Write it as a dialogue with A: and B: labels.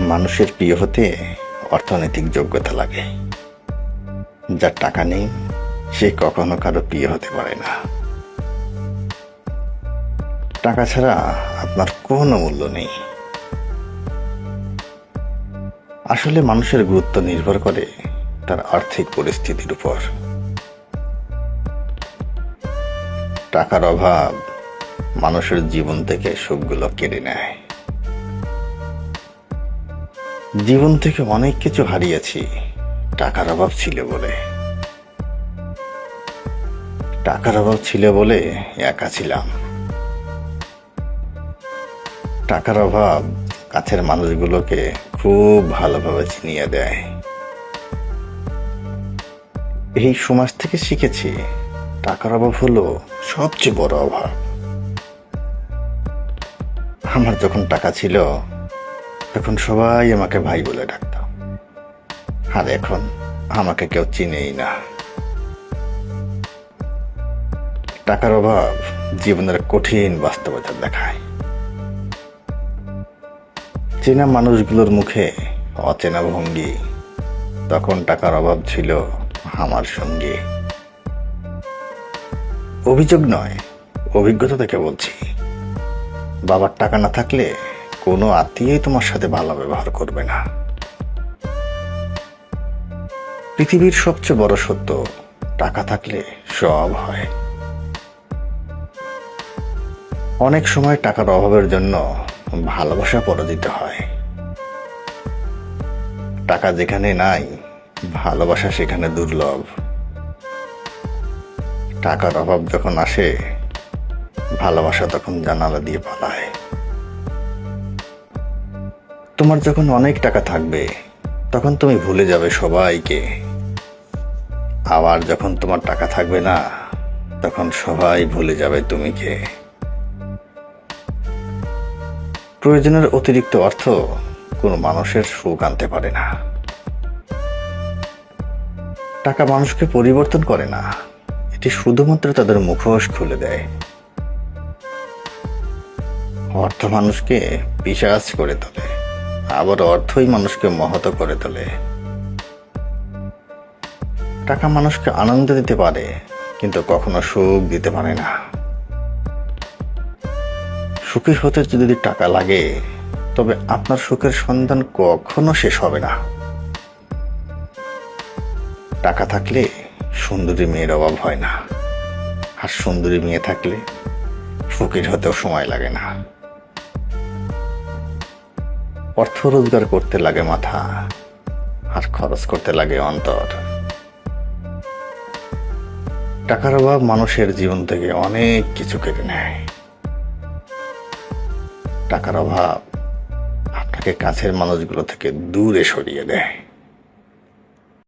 A: মানুষের প্রিয় হতে অর্থনৈতিক যোগ্যতা লাগে। যার টাকা নেই, সে কখনো কারও প্রিয় হতে পারে না। টাকা ছাড়া আপনার কোনো মূল্য নেই। আসলে মানুষের গুরুত্ব নির্ভর করে তার আর্থিক পরিস্থিতির উপর। টাকার অভাব মানুষের জীবন থেকে সুখগুলো কেড়ে নেয়। জীবন থেকে অনেক কিছু হারিয়েছি। টাকার অভাব ছিল বলে। টাকার অভাব ছিল বলে একা ছিলাম। টাকার অভাব কাছের মানুষগুলোকে খুব ভালোভাবে চিনিয়ে দেয়। এই সমাজ থেকে শিখেছি, টাকার অভাব হলো সবচেয়ে বড় অভাব। আমার যখন টাকা ছিল তখন সবাই আমাকে ভাই বলে ডাকত। আর এখন আমাকে কেউ চিনেই না। টাকার অভাব জীবনের কঠিন বাস্তবতা দেখায়। চেনা মানুষগুলোর মুখে অচেনা ভঙ্গি, তখন টাকার অভাব ছিল আমার সঙ্গে। অভিযোগ নয়, অভিজ্ঞতা থেকে বলছি। বাবার টাকা না থাকলে কোনো আত্মীয়ই তোমার সাথে ভালো ব্যবহার করবে না। পৃথিবীর সবচেয়ে বড় সত্য, টাকা থাকলে সব হয়। অনেক সময় টাকার অভাবের জন্য ভালোবাসা পরাজিত হয়। টাকা যেখানে নাই, ভালোবাসা সেখানে দুর্লভ। টাকার অভাব যখন আসে, ভালোবাসা তখন জানালা দিয়ে পালায়। তোমার যখন অনেক টাকা থাকবে, তখন তুমি ভুলে যাবে সবাইকে। আবার যখন তোমার টাকা থাকবে না, তখন সবাই ভুলে যাবে তুমি কে প্রয়োজনের অতিরিক্ত অর্থ কোনো মানুষের সুখ আনতে পারে না। টাকা মানুষকে পরিবর্তন করে না, এটি শুধুমাত্র তাদের মুখোশ খুলে দেয়। অর্থ মানুষকে পিশাচ করে তোলে। আবার অর্থই মানুষকে মহত করে তোলে। টাকা মানুষকে আনন্দ দিতে পারে, কিন্তু কখনো সুখ দিতে পারে না। সুখী হতে যদি টাকা লাগে, তবে আপনার সুখের সন্ধান কখনো শেষ হবে না। টাকা থাকলে সুন্দরী মেয়ের অভাব হয় না। আর সুন্দরী মেয়ে থাকলে ফকির হতেও সময় লাগে না। অর্থ রোজগার করতে লাগে মাথা, আর খরচ করতে লাগে অন্তর। টাকার অভাব মানুষের জীবন থেকে অনেক কিছু কেটে নেয়। টাকার অভাব আপনাকে কাছের মানুষগুলো থেকে দূরে সরিয়ে দেয়।